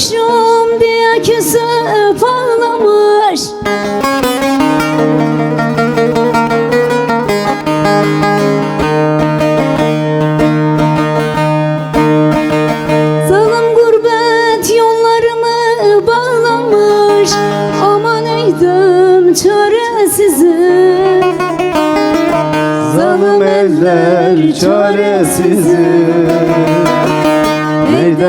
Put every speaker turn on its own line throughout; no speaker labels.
Sarhoşum diye küsüp ağlamış.
Zalim gurbet
yollarımı bağlamış. Aman eydim çaresizim. Zalim eller çaresizim.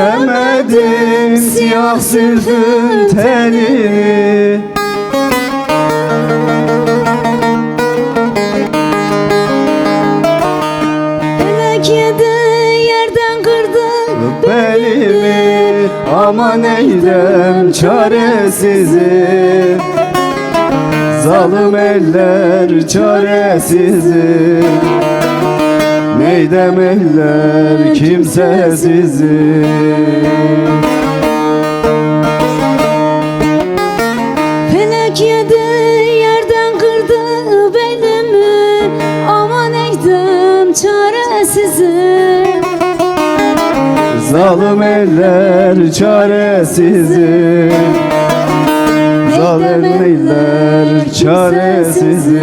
Öpemedim siyah zülfün telini
Felek yedi yerden kırdı
Belimi. aman eylem çaresizim Zalim eller çaresizim Neydem eller kimsesizim
Felek yedi yerden kırdı belimi Aman eydim çaresizim
Zalim eller çaresizim Zalim eller çaresizim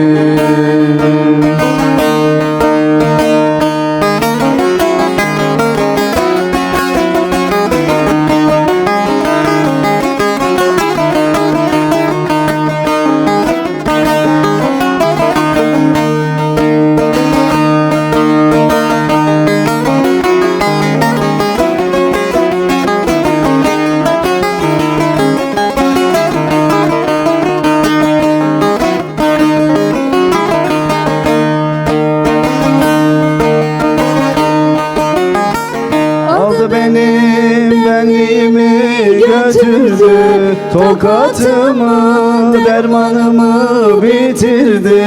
Tokatımı dermanımı bitirdi.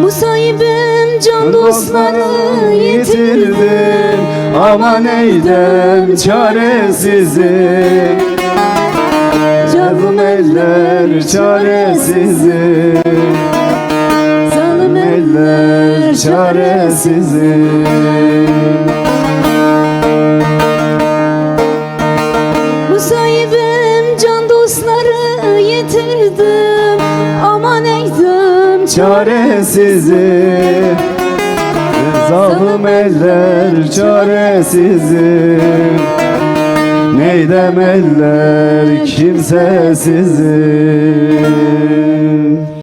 Musayibim can dostları yitirdi.
yitirdim. Aman eylem çaresizim. Canım eller çaresizim.
Zalim
Eller çaresizim.
Musayibim can dostları yitirdim Aman eydim
Çaresizim. Zalim eller çaresizim. Neydem eller kimsesizim